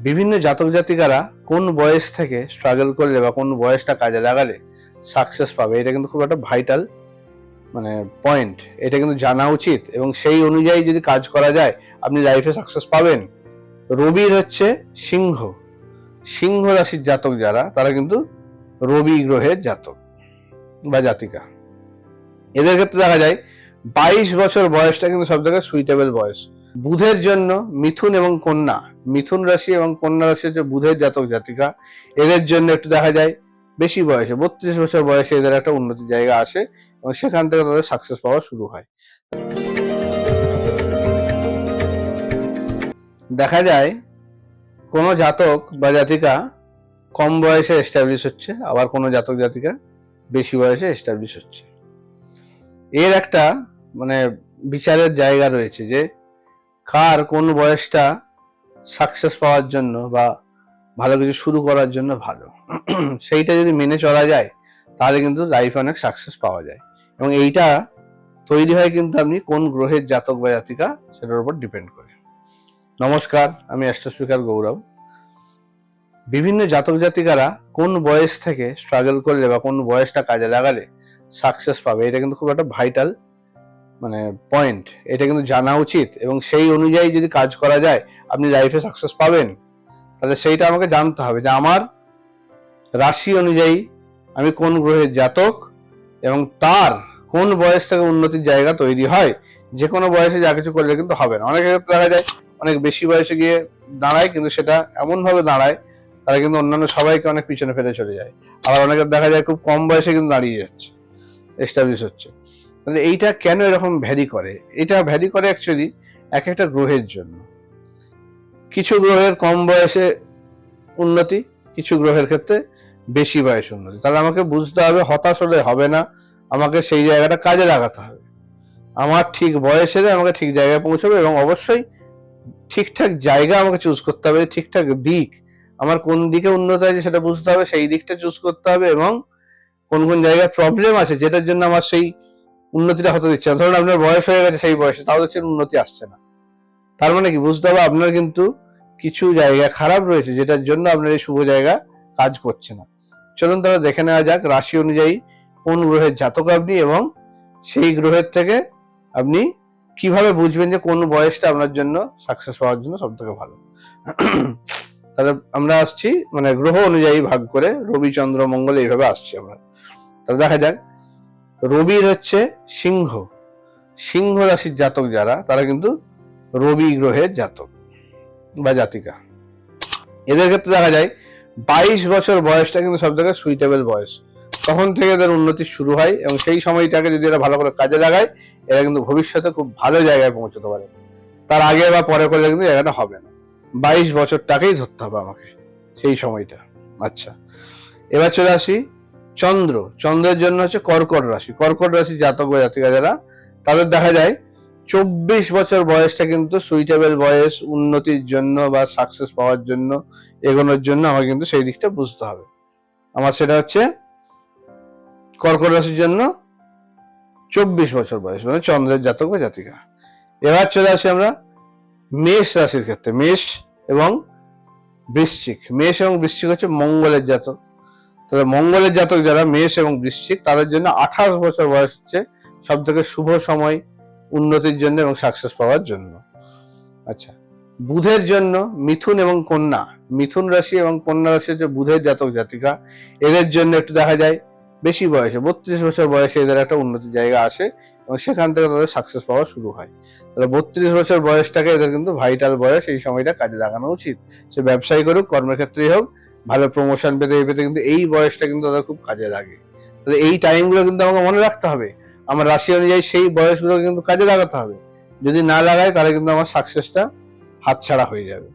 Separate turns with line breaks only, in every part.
বিভিন্ন জাতক জাতিকারা কোন বয়স থেকে স্ট্রাগল করলে বা কোন বয়সটা কাজে লাগালে সাকসেস পাবে, এটা কিন্তু খুব একটা ভাইটাল মানে পয়েন্ট এটা কিন্তু জানা উচিত এবং সেই অনুযায়ী যদি কাজ করা যায়, আপনি লাইফে সাকসেস পাবেন। রবির হচ্ছে সিংহ। সিংহ রাশির জাতক যারা, তারা কিন্তু রবি গ্রহের জাতক বা জাতিকা। এদের ক্ষেত্রে দেখা যায়, বাইশ বছর বয়সটা কিন্তু সব জায়গায় সুইটেবল বয়স। বুধের জন্য মিথুন এবং কন্যা, মিথুন রাশি এবং কন্যা রাশি হচ্ছে বুধের জাতক জাতিকা। এদের জন্য একটু দেখা যায়, বেশি বয়সে, বত্রিশ বছর বয়সে এদের একটা উন্নতির জায়গা আসে এবং সেখান থেকে তাদের সাকসেস পাওয়া শুরু হয়। দেখা যায়, কোনো জাতক বা জাতিকা কম বয়সে এস্টাবলিশ হচ্ছে, আবার কোনো জাতক জাতিকা বেশি বয়সে এস্টাবলিশ হচ্ছে। এর একটা মানে বিচারের জায়গা রয়েছে যে কার কোন বয়সটা সাকসেস পাওয়ার জন্য বা ভালো কিছু শুরু করার জন্য ভালো? সেইটা যদি মেনে চলা যায়, তাহলে কিন্তু লাইফে অনেক সাকসেস পাওয়া যায়। এবং এইটা তৈরি হয় কিন্তু আপনি কোন গ্রহের জাতক বা জাতিকা সেটার উপর ডিপেন্ড করে। নমস্কার, আমি অ্যাস্ট্রোস্পিকার গৌরব। বিভিন্ন জাতক জাতিকারা কোন বয়স থেকে স্ট্রাগল করলে বা কোন বয়সটা কাজে লাগালে সাকসেস পাবে, এটা কিন্তু খুব একটা ভাইটাল মানে পয়েন্ট এটা কিন্তু জানা উচিত এবং সেই অনুযায়ী যদি কাজ করা যায়, আপনি লাইফে সাকসেস পাবেন, তাহলে সেইটা আমাকে জানতে হবে যে আমার রাশি অনুযায়ী আমি কোন গ্রহের জাতক এবং তার কোন বয়স থেকে উন্নতির জায়গা তৈরি হয়, যে কোনো বয়সে যা কিছু করলে কিন্তু হবে না। অনেকের ক্ষেত্রে দেখা যায় অনেক বেশি বয়সে গিয়ে দাঁড়ায় কিন্তু সেটা এমনভাবে দাঁড়ায়, তারা কিন্তু অন্যান্য সবাইকে অনেক পিছনে ফেলে চলে যায়। আবার অনেকের দেখা যায় খুব কম বয়সে কিন্তু দাঁড়িয়ে যাচ্ছে এস্টাবলিশ হচ্ছে। তাহলে এইটা কেন এরকম ভ্যারি করে? এটা ভ্যারি করে অ্যাকচুয়ালি এক একটা গ্রহের জন্য। কিছু গ্রহের কম বয়সে উন্নতি, কিছু গ্রহের ক্ষেত্রে বেশি বয়স উন্নতি। তাহলে আমাকে বুঝতে হবে, হতাশ হলে হবে না, আমাকে সেই জায়গাটা কাজে লাগাতে হবে। আমার ঠিক বয়স এলে আমাকে ঠিক জায়গায় পৌঁছাবে এবং অবশ্যই ঠিকঠাক জায়গা আমাকে চুজ করতে হবে, ঠিকঠাক দিক। আমার কোন দিকে উন্নত আছে সেটা বুঝতে হবে, সেই দিকটা চুজ করতে হবে এবং কোন কোন জায়গায় প্রবলেম আছে, যেটার জন্য আমার সেই উন্নতিটা হতে দিচ্ছে না। ধরুন আপনার বয়স হয়ে গেছে সেই বয়সে তাহলে সে উন্নতি আসছে না। তার মানে কি? বুঝতে হবে আপনার কিন্তু কিছু জায়গা খারাপ রয়েছে, যেটার জন্য আপনার এই শুভ জায়গা কাজ করছে না। চলুন তাহলে দেখে নেওয়া যাক রাশি অনুযায়ী কোন গ্রহের জাতক আপনি এবং সেই গ্রহের থেকে আপনি কীভাবে বুঝবেন যে কোন বয়সটা আপনার জন্য সাকসেস হওয়ার জন্য সব থেকে ভালো। তাহলে আমরা আসছি মানে গ্রহ অনুযায়ী ভাগ করে রবি, চন্দ্র, মঙ্গল এইভাবে আসছি আমরা। তাহলে দেখা যাক রবির হচ্ছে সিংহ। সিংহ রাশির জাতক যারা, তারা কিন্তু রবি গ্রহের জাতক বা জাতিকা। এদের ক্ষেত্রে দেখা যায়, বাইশ বছর বয়সটা কিন্তু সব থেকে সুইটেবল বয়স। তখন থেকে এদের উন্নতি শুরু হয় এবং সেই সময়টাকে যদি এরা ভালো করে কাজে লাগায়, এরা কিন্তু ভবিষ্যতে খুব ভালো জায়গায় পৌঁছতে পারে। তার আগে বা পরে করলে কিন্তু জায়গাটা হবে না। বাইশ বছরটাকেই ধরতে হবে আমাকে সেই সময়টা। আচ্ছা এবার চলে আসি চন্দ্র। চন্দ্রের জন্য হচ্ছে কর্কট রাশি। কর্কট রাশি জাতক জাতিকা যারা তাদের দেখা যায় চব্বিশ বছর বয়সটা কিন্তু সুইটেবল বয়স, উন্নতির জন্য বা সাকসেস পাওয়ার জন্য, এগোনোর জন্য আমাকে কিন্তু সেই দিকটা বুঝতে হবে। আমার সেটা হচ্ছে কর্কট রাশির জন্য চব্বিশ বছর বয়স মানে চন্দ্রের জাতক বা জাতিকা। এবার চলে আসি আমরা মেষ রাশির ক্ষেত্রে। মেষ এবং বৃশ্চিক। মেষ এবং বৃশ্চিক হচ্ছে মঙ্গলের জাতক। তবে মঙ্গলের জাতক যারা মেষ এবং বৃশ্চিক, তাদের জন্য আঠাশ বছর বয়স হচ্ছে সব থেকে শুভ সময় উন্নতির জন্য এবং সাকসেস পাওয়ার জন্য। আচ্ছা বুধের জন্য মিথুন এবং কন্যা। মিথুন রাশি এবং কন্যা রাশি হচ্ছে বুধের জাতক জাতিকা। এদের জন্য একটু দেখা যায়, বেশি বয়সে, বত্রিশ বছর বয়সে এদের একটা উন্নতির জায়গা আসে এবং সেখান থেকে তাদের সাকসেস পাওয়া শুরু হয়। তাহলে বত্রিশ বছর বয়সটাকে এদের কিন্তু ভাইটাল বয়স, এই সময়টা কাজে লাগানো উচিত। সে ব্যবসায়ী করুক, কর্মক্ষেত্রেই হোক ভালো প্রমোশন পেতে পেতে কিন্তু এই বয়সটা কিন্তু তাদের খুব কাজে লাগে। তাহলে এই টাইমগুলো কিন্তু আমাকে মনে রাখতে হবে। আমার রাশি অনুযায়ী সেই বয়সগুলো কিন্তু কাজে লাগাতে হবে। যদি না লাগায় তাহলে কিন্তু আমার সাকসেসটা হাতছাড়া হয়ে যাবে।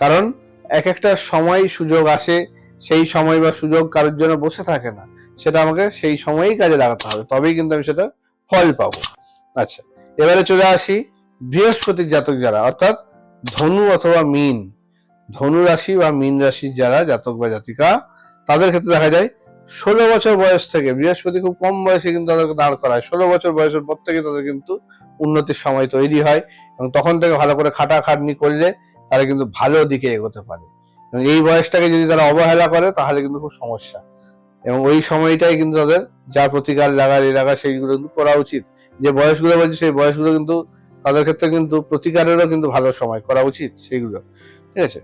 কারণ এক একটা সময় সুযোগ আসে, সেই সময় বা সুযোগ কারোর জন্য বসে থাকে না। সেটা আমাকে সেই সময়েই কাজে লাগাতে হবে। তবেই কিন্তু আমি সেটা ফল পাবো। আচ্ছা এবারে চলে আসি বৃহস্পতির জাতক যারা, অর্থাৎ ধনু অথবা মীন। ধনু রাশি বা মীন রাশির যারা জাতক বা জাতিকা, তাদের ক্ষেত্রে দেখা যায় ষোলো বছর বয়স থেকে, বৃহস্পতি খুব কম বয়সে কিন্তু তাদেরকে দাঁড় করায়। ষোলো বছর বয়সের পর থেকে তাদের কিন্তু উন্নতির সময় তৈরি হয় এবং তখন থেকে ভালো করে খাটাখাটনি করলে তারা কিন্তু ভালো দিকে এগোতে পারে। এবং এই বয়সটাকে যদি তারা অবহেলা করে, তাহলে কিন্তু খুব সমস্যা। এবং ওই সময়টাই কিন্তু তাদের যা প্রতিকার লাগার এ লাগা, সেইগুলো কিন্তু করা উচিত। যে বয়সগুলো বলছি, সেই বয়সগুলো কিন্তু তাদের ক্ষেত্রে কিন্তু প্রতিকারেরও কিন্তু ভালো সময় করা উচিত, সেইগুলো। ঠিক আছে?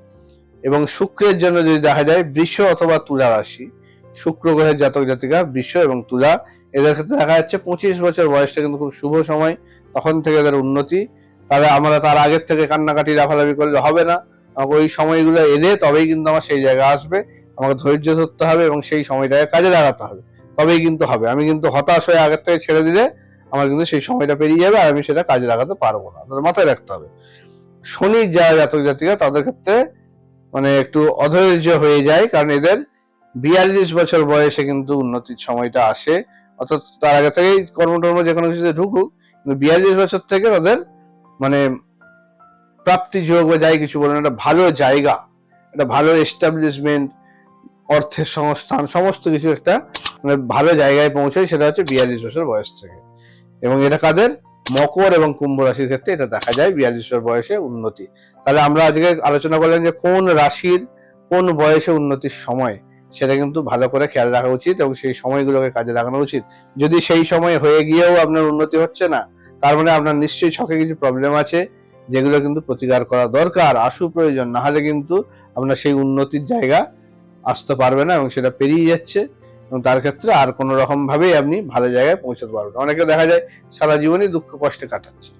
এবং শুক্রের জন্য যদি দেখা যায় বৃষ অথবা তুলা রাশি, শুক্র গ্রহের জাতক জাতিকা বৃষ এবং তুলা, এদের ক্ষেত্রে দেখা যাচ্ছে পঁচিশ বছর বয়সটা কিন্তু খুব শুভ সময়। তখন থেকে এদের উন্নতি। তাহলে আমরা তার আগের থেকে কান্নাকাটি, লাফালাফি করলে হবে না। আমাকে ওই সময়গুলো এলে তবেই কিন্তু আমার সেই জায়গা আসবে। আমাকে ধৈর্য ধরতে হবে এবং সেই সময়টাকে কাজে লাগাতে হবে। তবেই কিন্তু হবে। আমি কিন্তু হতাশ হয়ে আগের থেকে ছেড়ে দিলে আমার কিন্তু সেই সময়টা পেরিয়ে যাবে আর আমি সেটা কাজে লাগাতে পারব না। মাথায় রাখতে হবে। শনির যারা জাতক জাতিকা, তাদের ক্ষেত্রে মানে একটু অধৈর্য হয়ে যায়, কারণ এদের বিয়াল্লিশ বছর বয়সে কিন্তু উন্নতির সময়টা আসে। অর্থাৎ তার আগে থেকেই কর্মটর্ম যে কোনো কিছুতে ঢুকুক, কিন্তু বিয়াল্লিশ বছর থেকে তাদের মানে প্রাপ্তি যোগ বা যাই কিছু বলেন, একটা ভালো জায়গা, একটা ভালো এস্টাবলিশমেন্ট অর্থের সংস্থান, সমস্ত কিছু একটা মানে ভালো জায়গায় পৌঁছায়, সেটা হচ্ছে বিয়াল্লিশ বছর বয়স থেকে। এবং এটা কাদের? মকর এবং কুম্ভ রাশির ক্ষেত্রে এটা দেখা যায় বিয়াল্লিশ বয়সে উন্নতি। তাহলে আমরা আজকে আলোচনা করলাম যে কোন রাশির কোন বয়সে উন্নতির সময়, সেটা কিন্তু ভালো করে খেয়াল রাখা উচিত এবং সেই সময়গুলোকে কাজে লাগানো উচিত। যদি সেই সময় হয়ে গিয়েও আপনার উন্নতি হচ্ছে না, তার মানে আপনার নিশ্চয়ই ছকে কিছু প্রবলেম আছে, যেগুলো কিন্তু প্রতিকার করা দরকার, আশু প্রয়োজন, না হলে কিন্তু আপনার সেই উন্নতির জায়গা আসতে পারবে না এবং সেটা পেরিয়ে যাচ্ছে। এবং তার ক্ষেত্রে আর কোনো রকম ভাবেই আপনি ভালো জায়গায় পৌঁছাতে পারবেন অনেকে দেখা যায় সারা জীবনই দুঃখ কষ্টে কাটাচ্ছে।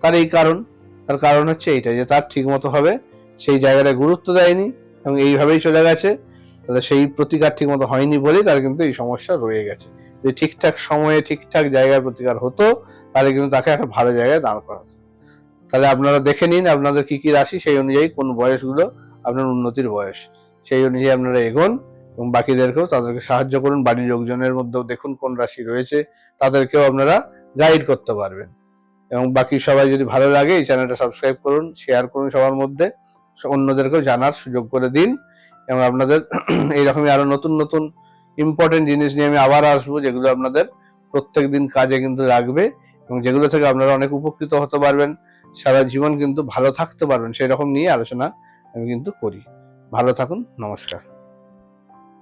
তার এই কারণ, তার কারণ হচ্ছে এইটা যে তার ঠিক মতো হবে, সেই জায়গাটায় গুরুত্ব দেয়নি এবং এইভাবেই চলে গেছে। তাহলে সেই প্রতিকার ঠিক মতো হয়নি বলেই তার কিন্তু এই সমস্যা রয়ে গেছে। যদি ঠিকঠাক সময়ে ঠিকঠাক জায়গায় প্রতিকার হতো, তাহলে কিন্তু তাকে একটা ভালো জায়গায় দাঁড় করাতো। তাহলে আপনারা দেখে নিন আপনাদের কি কি রাশি, সেই অনুযায়ী কোন বয়সগুলো আপনার উন্নতির বয়স। সেই অনুযায়ী আপনারা এগোন। এবং বাকিদেরকেও তাদেরকে সাহায্য করুন। বাড়ির লোকজনের মধ্যেও দেখুন কোন রাশি রয়েছে। তাদেরকেও আপনারা গাইড করতে পারবেন। এবং বাকি সবাই যদি ভালো লাগে, এই চ্যানেলটা সাবস্ক্রাইব করুন শেয়ার করুন সবার মধ্যে। অন্যদেরকেও জানার সুযোগ করে দিন। এবং আপনাদের এইরকমই আরও নতুন নতুন ইম্পর্টেন্ট জিনিস নিয়ে আমি আবার আসব, যেগুলো আপনাদের প্রত্যেক দিন কাজে কিন্তু লাগবে এবং যেগুলো থেকে আপনারা অনেক উপকৃত হতে পারবেন। সারা জীবন কিন্তু ভালো থাকতে পারবেন সেই রকম নিয়ে আলোচনা আমি কিন্তু করি। ভালো থাকুন, নমস্কার।